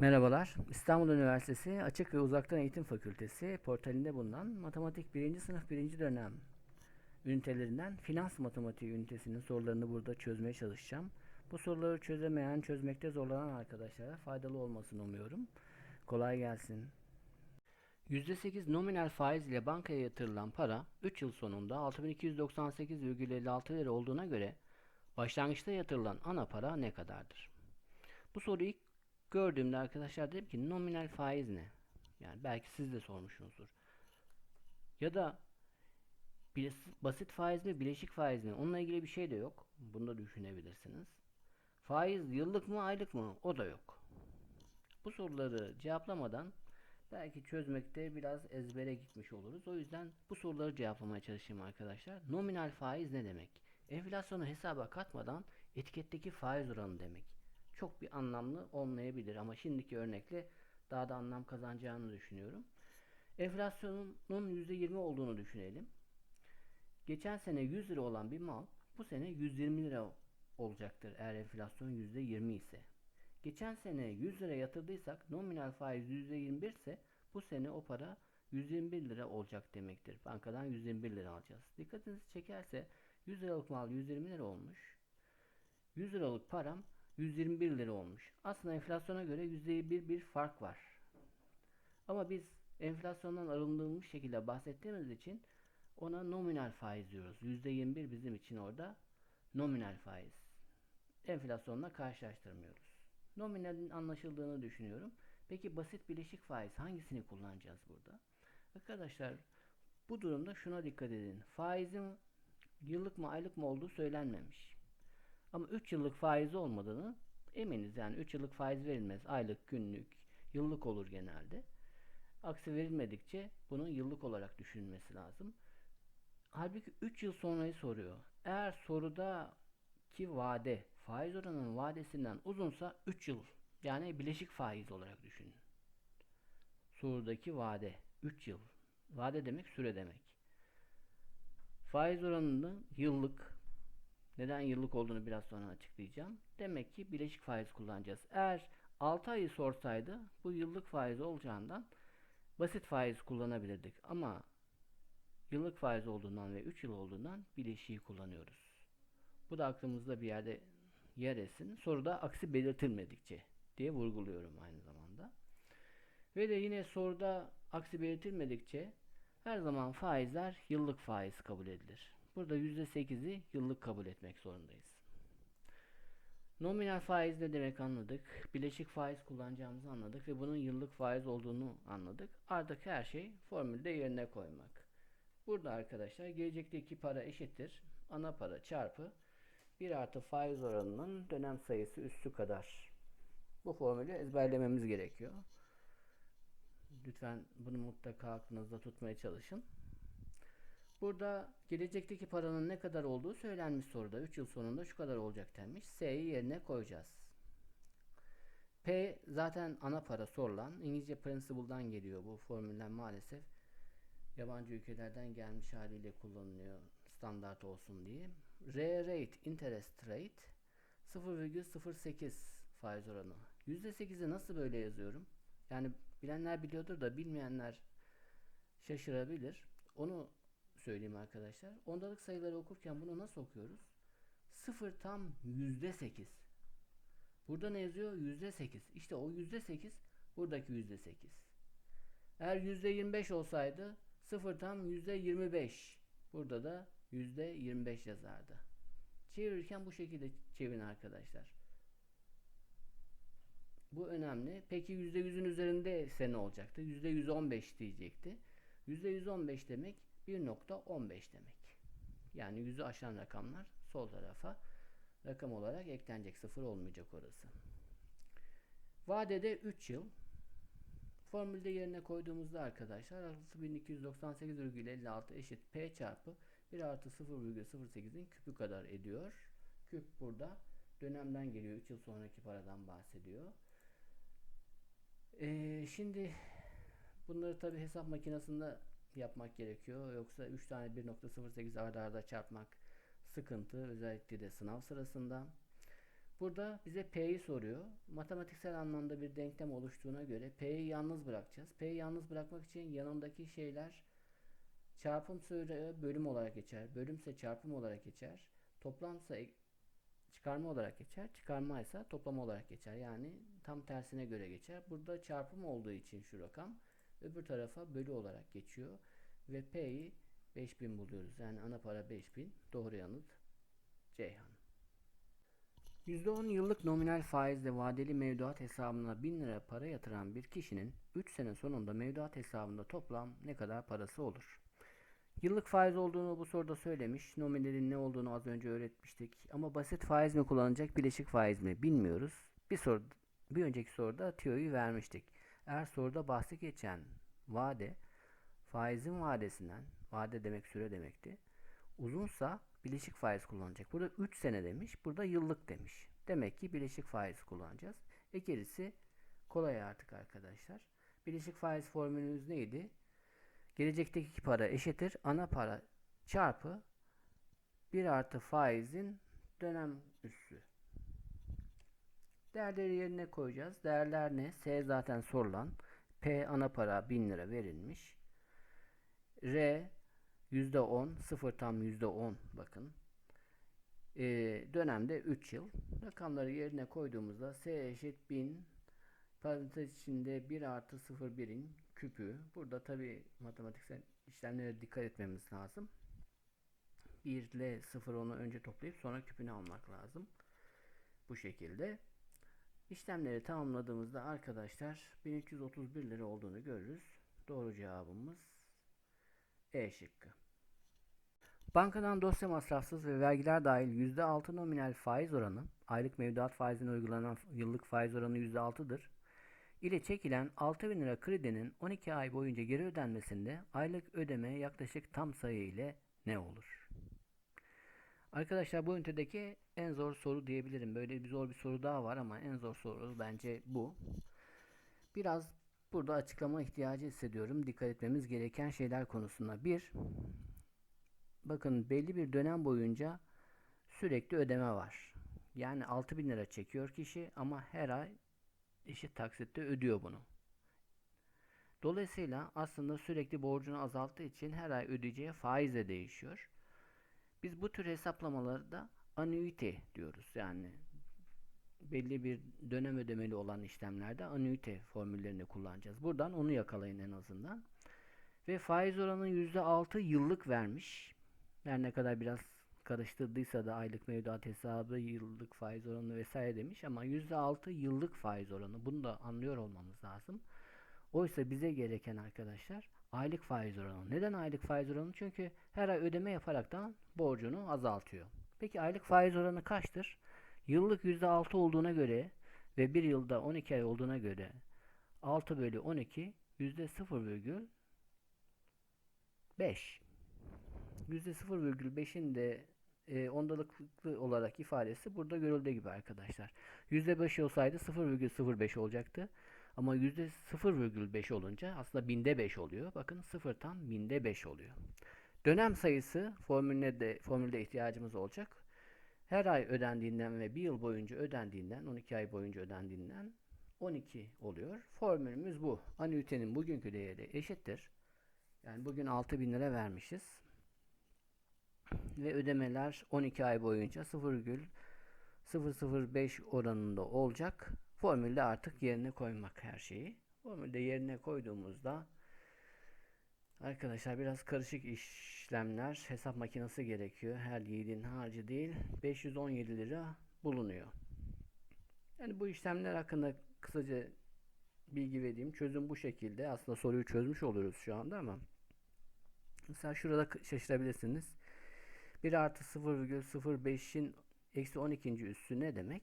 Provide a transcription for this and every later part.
Merhabalar. İstanbul Üniversitesi Açık ve Uzaktan Eğitim Fakültesi portalinde bulunan matematik 1. sınıf 1. dönem ünitelerinden finans matematiği ünitesinin sorularını burada çözmeye çalışacağım. Bu soruları çözemeyen, çözmekte zorlanan arkadaşlara faydalı olmasını umuyorum. Kolay gelsin. %8 nominal faiz ile bankaya yatırılan para 3 yıl sonunda 6298,56 lira olduğuna göre başlangıçta yatırılan ana para ne kadardır? Bu soruyu ilk gördüğümde arkadaşlar dedim ki nominal faiz ne? Yani belki siz de sormuşsunuzdur. Ya da basit faiz mi, bileşik faiz mi? Onunla ilgili bir şey de yok. Bunu da düşünebilirsiniz. Faiz yıllık mı, aylık mı? O da yok. Bu soruları cevaplamadan belki çözmekte biraz ezbere gitmiş oluruz. O yüzden bu soruları cevaplamaya çalışayım arkadaşlar. Nominal faiz ne demek? Enflasyonu hesaba katmadan etiketteki faiz oranı demek. Çok bir anlamlı olmayabilir ama şimdiki örnekle daha da anlam kazanacağını düşünüyorum. Enflasyonun %20 olduğunu düşünelim. Geçen sene 100 lira olan bir mal bu sene 120 lira olacaktır eğer enflasyon %20 ise. Geçen sene 100 lira yatırdıysak nominal faiz %21 ise bu sene o para 121 lira olacak demektir. Bankadan 121 lira alacağız. Dikkatinizi çekerse 100 liralık mal 120 lira olmuş. 100 liralık param 121 lira olmuş. Aslında enflasyona göre %1 bir fark var. Ama biz enflasyondan arındırılmış şekilde bahsettiğimiz için ona nominal faiz diyoruz. %21 bizim için orada nominal faiz. Enflasyonla karşılaştırmıyoruz. Nominalin anlaşıldığını düşünüyorum. Peki basit bileşik faiz hangisini kullanacağız burada? Arkadaşlar bu durumda şuna dikkat edin. Faizin yıllık mı aylık mı olduğu söylenmemiş. Ama 3 yıllık faizi olmadığını eminiz. Yani 3 yıllık faiz verilmez. Aylık, günlük, yıllık olur genelde. Aksi verilmedikçe bunun yıllık olarak düşünülmesi lazım. Halbuki 3 yıl sonrayı soruyor. Eğer sorudaki vade faiz oranının vadesinden uzunsa 3 yıl yani bileşik faiz olarak düşünün. Sorudaki vade 3 yıl. Vade demek süre demek. Faiz oranını yıllık neden yıllık olduğunu biraz sonra açıklayacağım. Demek ki bileşik faiz kullanacağız. Eğer 6 ayı sorsaydı bu yıllık faiz olacağından basit faiz kullanabilirdik. Ama yıllık faiz olduğundan ve 3 yıl olduğundan bileşiği kullanıyoruz. Bu da aklımızda bir yerde yer etsin. Soruda aksi belirtilmedikçe diye vurguluyorum aynı zamanda. Ve de yine soruda aksi belirtilmedikçe her zaman faizler yıllık faiz kabul edilir. Burada %8'i yıllık kabul etmek zorundayız. Nominal faiz ne demek anladık. Bileşik faiz kullanacağımızı anladık ve bunun yıllık faiz olduğunu anladık. Artık her şey formülde yerine koymak. Burada arkadaşlar gelecekteki para eşittir. Ana para çarpı 1 artı faiz oranının dönem sayısı üssü kadar. Bu formülü ezberlememiz gerekiyor. Lütfen bunu mutlaka aklınızda tutmaya çalışın. Burada gelecekteki paranın ne kadar olduğu söylenmiş soruda. 3 yıl sonunda şu kadar olacak denmiş. S'yi yerine koyacağız. P zaten ana para sorulan. İngilizce principle'dan geliyor bu formüller maalesef. Yabancı ülkelerden gelmiş haliyle kullanılıyor standart olsun diye. R rate, interest rate 0,08 faiz oranı. %8'i nasıl böyle yazıyorum? Yani bilenler biliyordur da bilmeyenler şaşırabilir. Onu söyleyeyim arkadaşlar. Ondalık sayıları okurken bunu nasıl okuyoruz? 0 tam %8. Burada ne yazıyor? %8. İşte o %8 buradaki %8. Eğer %25 olsaydı 0 tam %25. Burada da %25 yazardı. Çevirirken bu şekilde çevirin arkadaşlar. Bu önemli. Peki %100'ün üzerinde ise ne olacaktı? %115 diyecekti. %115 demek 1.15 demek. Yani yüzü aşan rakamlar sol tarafa rakam olarak eklenecek. Sıfır olmayacak orası. Vadede 3 yıl. Formülde yerine koyduğumuzda arkadaşlar 6298,56 eşit P çarpı 1 artı 0,08'in küpü kadar ediyor. Küp burada dönemden geliyor. 3 yıl sonraki paradan bahsediyor. Ee, şimdi bunları tabi hesap makinesinde yapmak gerekiyor. Yoksa 3 tane 1.08 arda arda çarpmak sıkıntı. Özellikle de sınav sırasında. Burada bize P'yi soruyor. Matematiksel anlamda bir denklem oluştuğuna göre P'yi yalnız bırakacağız. P'yi yalnız bırakmak için yanındaki şeyler çarpım süre bölüm olarak geçer. Bölümse çarpım olarak geçer. Toplamsa çıkarma olarak geçer. Çıkarma ise toplama olarak geçer. Yani tam tersine göre geçer. Burada çarpım olduğu için şu rakam öbür tarafa bölü olarak geçiyor. Ve P'yi 5000 buluyoruz. Yani ana para 5000. Doğru yanıt Ceyhan. %10 yıllık nominal faizle vadeli mevduat hesabına 1000 lira para yatıran bir kişinin 3 sene sonunda mevduat hesabında toplam ne kadar parası olur? Yıllık faiz olduğunu bu soruda söylemiş. Nominalin ne olduğunu az önce öğretmiştik. Ama basit faiz mi kullanacak, bileşik faiz mi bilmiyoruz. Bir soru, bir önceki soruda tüyoyu vermiştik. Eğer soruda bahsi geçen vade faizin vadesinden, vade demek süre demekti. Uzunsa bileşik faiz kullanacak. Burada 3 sene demiş, burada yıllık demiş. Demek ki bileşik faiz kullanacağız. E gerisi kolay artık arkadaşlar. Bileşik faiz formülümüz neydi? Gelecekteki para eşittir ana para çarpı 1 artı faizin dönem üssü. Değerleri yerine koyacağız. Değerler ne? S zaten sorulan. P ana para 1000 lira verilmiş. R %10, 0 tam %10 bakın. Ee, dönemde 3 yıl. Rakamları yerine koyduğumuzda S eşit 1000 parantez içinde 1 artı 0 1'in küpü. Burada tabi matematiksel işlemlere dikkat etmemiz lazım. 1 ile 0 onu önce toplayıp sonra küpünü almak lazım. Bu şekilde. İşlemleri tamamladığımızda arkadaşlar 1331 lira olduğunu görürüz. Doğru cevabımız E şıkkı. Bankadan dosya masrafsız ve vergiler dahil %6 nominal faiz oranı, aylık mevduat faizine uygulanan yıllık faiz oranı %6'dır ile çekilen 6000 lira kredinin 12 ay boyunca geri ödenmesinde aylık ödeme yaklaşık tam sayı ile ne olur? Arkadaşlar bu ünitedeki en zor soru diyebilirim. Böyle bir zor bir soru daha var ama en zor soru bence bu. Biraz burada açıklama ihtiyacı hissediyorum. Dikkat etmemiz gereken şeyler konusunda. Bir, bakın belli bir dönem boyunca sürekli ödeme var. Yani 6000 lira çekiyor kişi ama her ay eşit taksitte ödüyor bunu. Dolayısıyla aslında sürekli borcunu azalttığı için her ay ödeyeceği faiz de değişiyor. Biz bu tür hesaplamaları da anüite diyoruz. Yani belli bir dönem ödemeli olan işlemlerde anüite formüllerini kullanacağız. Buradan onu yakalayın en azından. Ve faiz oranı %6 yıllık vermiş. Her ne kadar biraz karıştırdıysa da aylık mevduat hesabı, yıllık faiz oranı vesaire demiş ama %6 yıllık faiz oranı. Bunu da anlıyor olmamız lazım. Oysa bize gereken arkadaşlar aylık faiz oranı. Neden aylık faiz oranı? Çünkü her ay ödeme yaparaktan borcunu azaltıyor. Peki aylık faiz oranı kaçtır? Yıllık %6 olduğuna göre ve bir yılda 12 ay olduğuna göre 6 bölü 12 %0,5 %0,5'in de e, ondalıklı olarak ifadesi burada görüldüğü gibi arkadaşlar. %5 olsaydı 0,05 olacaktı. Ama %0,5 olunca aslında binde 5 oluyor. Bakın 0 tam binde 5 oluyor. Dönem sayısı formülüne de formülde ihtiyacımız olacak. Her ay ödendiğinden ve bir yıl boyunca ödendiğinden 12 ay boyunca ödendiğinden 12 oluyor. Formülümüz bu. Anüitenin bugünkü değeri eşittir. Yani bugün 6000 lira vermişiz ve ödemeler 12 ay boyunca 0,005 oranında olacak. Formülde artık yerine koymak her şeyi. Formülde yerine koyduğumuzda arkadaşlar biraz karışık işlemler hesap makinesi gerekiyor. Her yiğidin harcı değil 517 lira bulunuyor. Yani bu işlemler hakkında kısaca bilgi vereyim. Çözüm bu şekilde. Aslında soruyu çözmüş oluruz şu anda ama mesela şurada şaşırabilirsiniz. 1 artı 0,05'in eksi 12. üssü ne demek?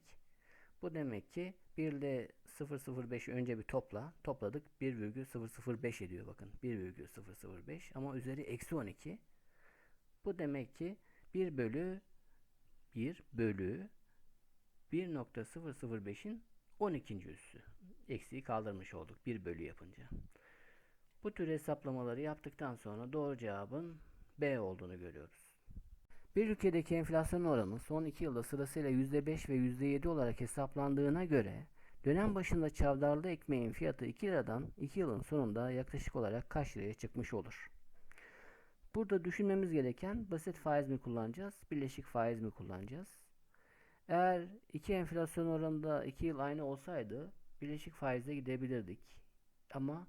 Bu demek ki 1 ile 0,05 önce bir topla. Topladık 1,005 ediyor bakın. 1,005 ama üzeri eksi 12. Bu demek ki 1 bölü 1 bölü 1.005'in 12. üssü. Eksiği kaldırmış olduk 1 bölü yapınca. Bu tür hesaplamaları yaptıktan sonra doğru cevabın B olduğunu görüyoruz. Bir ülkedeki enflasyon oranı son 2 yılda sırasıyla %5 ve %7 olarak hesaplandığına göre dönem başında çavdarlı ekmeğin fiyatı 2 liradan 2 yılın sonunda yaklaşık olarak kaç liraya çıkmış olur? Burada düşünmemiz gereken basit faiz mi kullanacağız, birleşik faiz mi kullanacağız? Eğer iki enflasyon oranında 2 yıl aynı olsaydı birleşik faizle gidebilirdik. Ama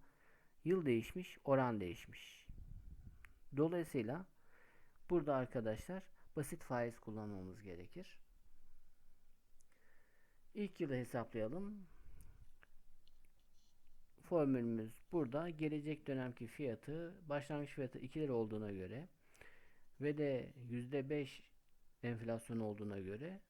yıl değişmiş, oran değişmiş. Dolayısıyla burada arkadaşlar basit faiz kullanmamız gerekir. İlk yılı hesaplayalım. Formülümüz burada. Gelecek dönemki fiyatı başlangıç fiyatı 2 lira olduğuna göre ve de %5 enflasyon olduğuna göre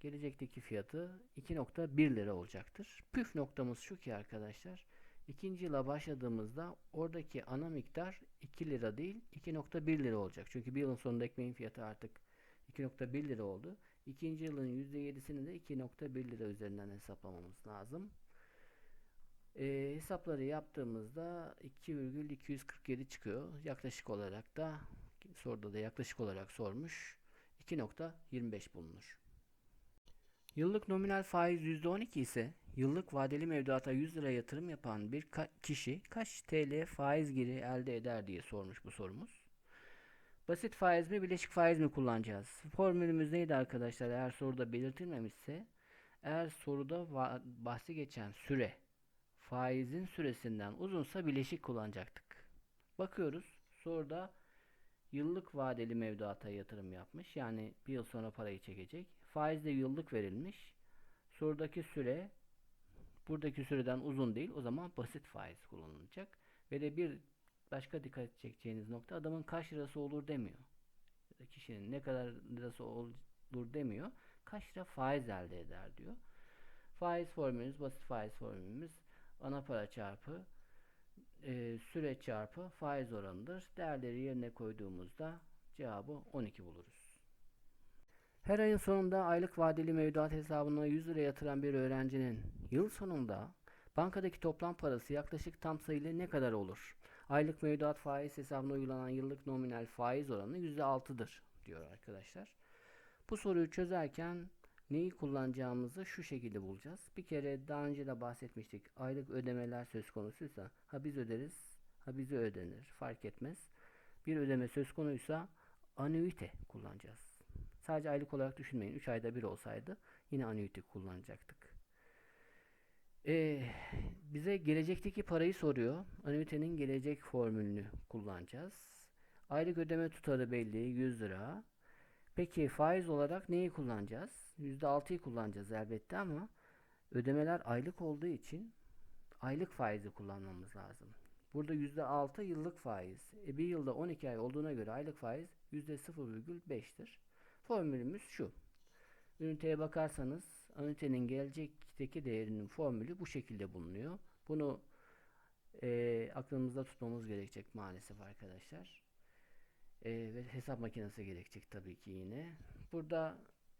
gelecekteki fiyatı 2.1 lira olacaktır. Püf noktamız şu ki arkadaşlar ikinci yıla başladığımızda oradaki ana miktar 2 lira değil 2.1 lira olacak. Çünkü bir yılın sonunda ekmeğin fiyatı artık 2.1 lira oldu. İkinci yılın %7'sini de 2.1 lira üzerinden hesaplamamız lazım. E, hesapları yaptığımızda 2,247 çıkıyor. Yaklaşık olarak da soruda da yaklaşık olarak sormuş. 2.25 bulunur. Yıllık nominal faiz %12 ise yıllık vadeli mevduata 100 lira yatırım yapan bir kişi kaç TL faiz geri elde eder diye sormuş bu sorumuz. Basit faiz mi bileşik faiz mi kullanacağız? Formülümüz neydi arkadaşlar? Eğer soruda belirtilmemişse eğer soruda bahsi geçen süre faizin süresinden uzunsa bileşik kullanacaktık. Bakıyoruz soruda yıllık vadeli mevduata yatırım yapmış. Yani bir yıl sonra parayı çekecek. Faiz de yıllık verilmiş. Sorudaki süre buradaki süreden uzun değil. O zaman basit faiz kullanılacak. Ve de bir başka dikkat çekeceğiniz nokta adamın kaç lirası olur demiyor. Ya kişinin ne kadar lirası olur demiyor. Kaç lira faiz elde eder diyor. Faiz formülümüz, basit faiz formülümüz ana para çarpı e, süre çarpı faiz oranıdır. Değerleri yerine koyduğumuzda cevabı 12 buluruz. Her ayın sonunda aylık vadeli mevduat hesabına 100 lira yatıran bir öğrencinin yıl sonunda bankadaki toplam parası yaklaşık tam sayılı ne kadar olur? Aylık mevduat faiz hesabına uygulanan yıllık nominal faiz oranı %6'dır diyor arkadaşlar. Bu soruyu çözerken neyi kullanacağımızı şu şekilde bulacağız. Bir kere daha önce de bahsetmiştik. Aylık ödemeler söz konusuysa ha biz öderiz ha bize ödenir fark etmez. Bir ödeme söz konuysa anüite kullanacağız. Sadece aylık olarak düşünmeyin. 3 ayda bir olsaydı yine anüite kullanacaktık. Ee, bize gelecekteki parayı soruyor. Anüitenin gelecek formülünü kullanacağız. Aylık ödeme tutarı belli 100 lira. Peki faiz olarak neyi kullanacağız? %6'yı kullanacağız elbette ama ödemeler aylık olduğu için aylık faizi kullanmamız lazım. Burada %6 yıllık faiz. E bir yılda 12 ay olduğuna göre aylık faiz %0,5'tir. Formülümüz şu. Üniteye bakarsanız ünitenin gelecekteki değerinin formülü bu şekilde bulunuyor. Bunu e, aklımızda tutmamız gerekecek maalesef arkadaşlar. E, ve hesap makinesi gerekecek tabii ki yine. Burada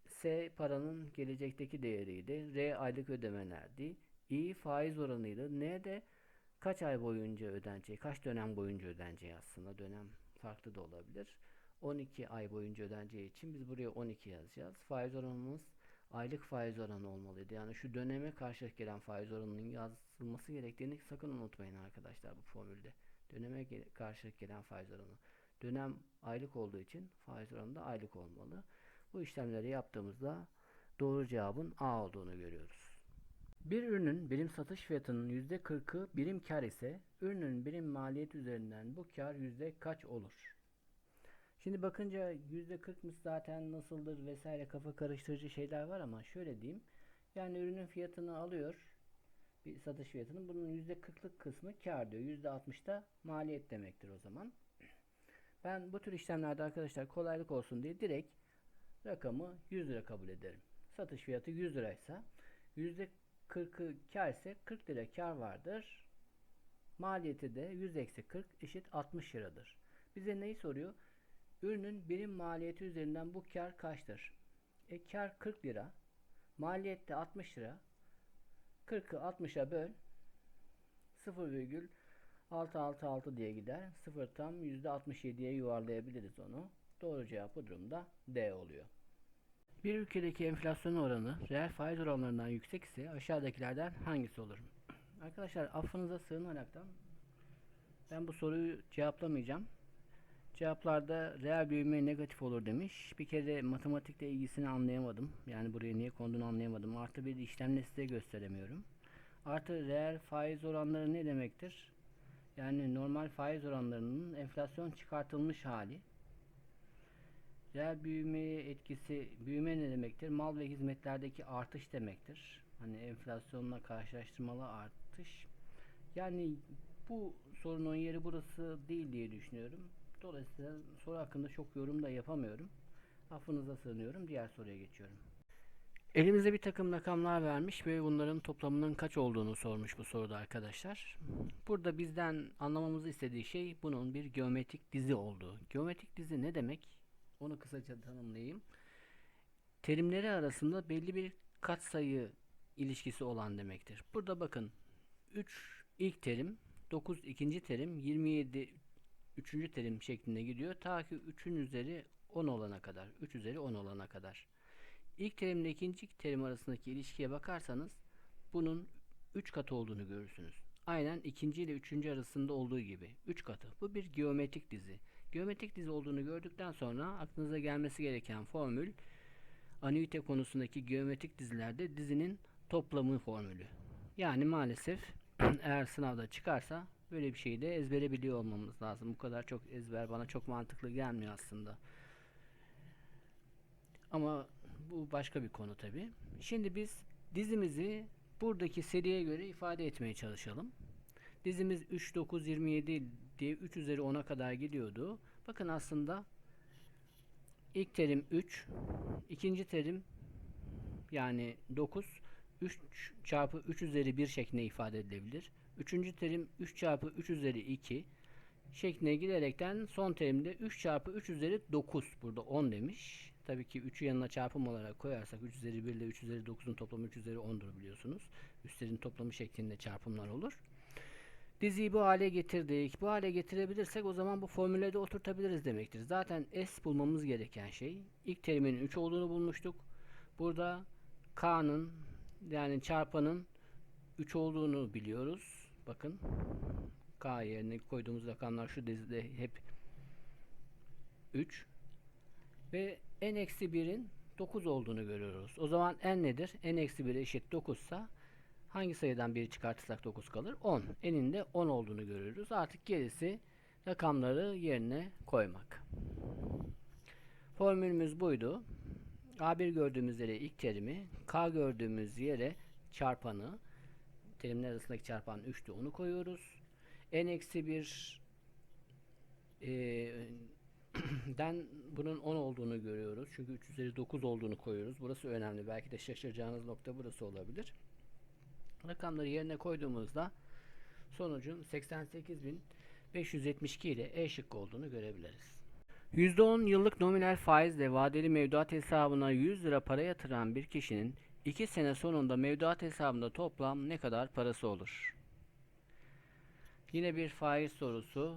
S paranın gelecekteki değeriydi. R aylık ödemelerdi. I faiz oranıydı. N de kaç ay boyunca ödeneceği, kaç dönem boyunca ödeneceği aslında dönem farklı da olabilir. 12 ay boyunca ödeneceği için biz buraya 12 yazacağız. Faiz oranımız aylık faiz oranı olmalıydı. Yani şu döneme karşılık gelen faiz oranının yazılması gerektiğini sakın unutmayın arkadaşlar bu formülde. Döneme karşılık gelen faiz oranı. Dönem aylık olduğu için faiz oranı da aylık olmalı. Bu işlemleri yaptığımızda doğru cevabın A olduğunu görüyoruz. Bir ürünün birim satış fiyatının %40'ı birim kar ise ürünün birim maliyet üzerinden bu kar yüzde kaç olur? Şimdi bakınca %40'mış zaten nasıldır vesaire kafa karıştırıcı şeyler var ama şöyle diyeyim. Yani ürünün fiyatını alıyor. Bir satış fiyatının bunun %40'lık kısmı kar diyor. %60 da maliyet demektir o zaman. Ben bu tür işlemlerde arkadaşlar kolaylık olsun diye direkt rakamı 100 lira kabul ederim. Satış fiyatı 100 liraysa %40'ı kar ise 40 lira kar vardır. Maliyeti de 100 eksi 40 eşit 60 liradır. Bize neyi soruyor? Ürünün birim maliyeti üzerinden bu kar kaçtır? E kar 40 lira. Maliyet de 60 lira. 40'ı 60'a böl. 0,666 diye gider. 0 tam %67'ye yuvarlayabiliriz onu. Doğru cevap bu durumda D oluyor. Bir ülkedeki enflasyon oranı reel faiz oranlarından yüksek ise aşağıdakilerden hangisi olur? Arkadaşlar affınıza sığınaraktan ben bu soruyu cevaplamayacağım. Cevaplarda reel büyüme negatif olur demiş. Bir kere matematikle ilgisini anlayamadım. Yani buraya niye konduğunu anlayamadım. Artı bir işlemle size gösteremiyorum. Artı reel faiz oranları ne demektir? Yani normal faiz oranlarının enflasyon çıkartılmış hali. Reel büyümeye etkisi, büyüme ne demektir? Mal ve hizmetlerdeki artış demektir. Hani enflasyonla karşılaştırmalı artış. Yani bu sorunun yeri burası değil diye düşünüyorum. Dolayısıyla soru hakkında çok yorum da yapamıyorum. Affınıza sığınıyorum. Diğer soruya geçiyorum. Elimizde bir takım rakamlar vermiş ve bunların toplamının kaç olduğunu sormuş bu soruda arkadaşlar. Burada bizden anlamamızı istediği şey bunun bir geometrik dizi olduğu. Geometrik dizi ne demek? Onu kısaca tanımlayayım. Terimleri arasında belli bir katsayı ilişkisi olan demektir. Burada bakın 3 ilk terim, 9 ikinci terim, 27 üçüncü terim şeklinde gidiyor. Ta ki 3'ün üzeri 10 olana kadar. 3 üzeri 10 olana kadar. İlk terimle ikinci terim arasındaki ilişkiye bakarsanız bunun 3 katı olduğunu görürsünüz. Aynen ikinci ile üçüncü arasında olduğu gibi 3 katı. Bu bir geometrik dizi. Geometrik dizi olduğunu gördükten sonra aklınıza gelmesi gereken formül anüite konusundaki geometrik dizilerde dizinin toplamı formülü. Yani maalesef eğer sınavda çıkarsa böyle bir şeyi de ezbere biliyor olmamız lazım. Bu kadar çok ezber bana çok mantıklı gelmiyor aslında. Ama bu başka bir konu tabi. Şimdi biz dizimizi buradaki seriye göre ifade etmeye çalışalım. Dizimiz 3, 9, 27 diye 3 üzeri 10'a kadar gidiyordu. Bakın aslında ilk terim 3, ikinci terim yani 9, 3 çarpı 3 üzeri 1 şeklinde ifade edilebilir. Üçüncü terim 3 çarpı 3 üzeri 2 şekline giderekten son terimde 3 çarpı 3 üzeri 9 burada 10 demiş. Tabii ki 3'ü yanına çarpım olarak koyarsak 3 üzeri 1 ile 3 üzeri 9'un toplamı 3 üzeri 10'dur biliyorsunuz. Üstlerin toplamı şeklinde çarpımlar olur. Diziyi bu hale getirdik. Bu hale getirebilirsek o zaman bu formüle de oturtabiliriz demektir. Zaten S bulmamız gereken şey ilk terimin 3 olduğunu bulmuştuk. Burada K'nın yani çarpanın 3 olduğunu biliyoruz. Bakın K yerine koyduğumuz rakamlar şu dizide hep 3 ve n-1'in 9 olduğunu görüyoruz. O zaman n nedir? n-1 eşit 9 ise hangi sayıdan biri çıkartırsak 9 kalır? 10. n'in de 10 olduğunu görüyoruz. Artık gerisi rakamları yerine koymak. Formülümüz buydu. A1 gördüğümüz yere ilk terimi, K gördüğümüz yere çarpanı, terimler arasındaki çarpan 3'tü onu koyuyoruz. n-1 e, den bunun 10 olduğunu görüyoruz. Çünkü 3 üzeri 9 olduğunu koyuyoruz. Burası önemli. Belki de şaşıracağınız nokta burası olabilir. Rakamları yerine koyduğumuzda sonucun 88.572 ile E şıkkı olduğunu görebiliriz. %10 yıllık nominal faizle vadeli mevduat hesabına 100 lira para yatıran bir kişinin 2 sene sonunda mevduat hesabında toplam ne kadar parası olur? Yine bir faiz sorusu.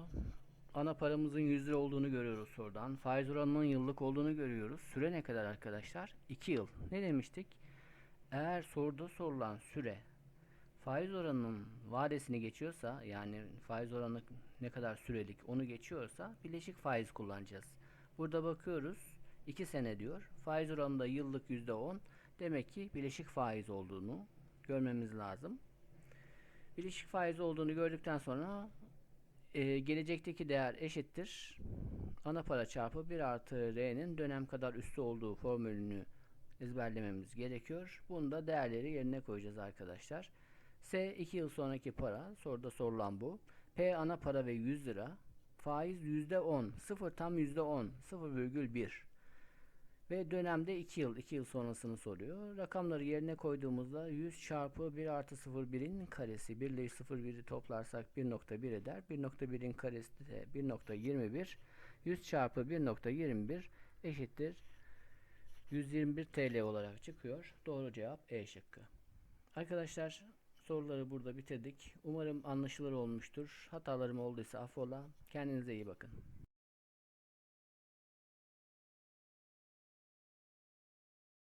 Ana paramızın 100 lira olduğunu görüyoruz sorudan. Faiz oranının yıllık olduğunu görüyoruz. Süre ne kadar arkadaşlar? 2 yıl. Ne demiştik? Eğer soruda sorulan süre faiz oranının vadesini geçiyorsa yani faiz oranı ne kadar sürelik onu geçiyorsa bileşik faiz kullanacağız. Burada bakıyoruz 2 sene diyor. Faiz oranında yıllık %10 demek ki bileşik faiz olduğunu görmemiz lazım. Bileşik faiz olduğunu gördükten sonra e, gelecekteki değer eşittir. Ana para çarpı 1 artı R'nin dönem kadar üstü olduğu formülünü ezberlememiz gerekiyor. Bunu da değerleri yerine koyacağız arkadaşlar. S 2 yıl sonraki para. Soruda sorulan bu. P ana para ve 100 lira. Faiz %10. 0 tam %10. 0,1. Ve dönemde 2 yıl. 2 yıl sonrasını soruyor. Rakamları yerine koyduğumuzda 100 çarpı 1 artı 0,1'in karesi. 1 ile 0,1'i toplarsak 1.1 eder. 1.1'in karesi de 1.21. 100 çarpı 1.21 eşittir. 121 TL olarak çıkıyor. Doğru cevap E şıkkı. Arkadaşlar soruları burada bitirdik. Umarım anlaşılır olmuştur. Hatalarım olduysa affola. Kendinize iyi bakın.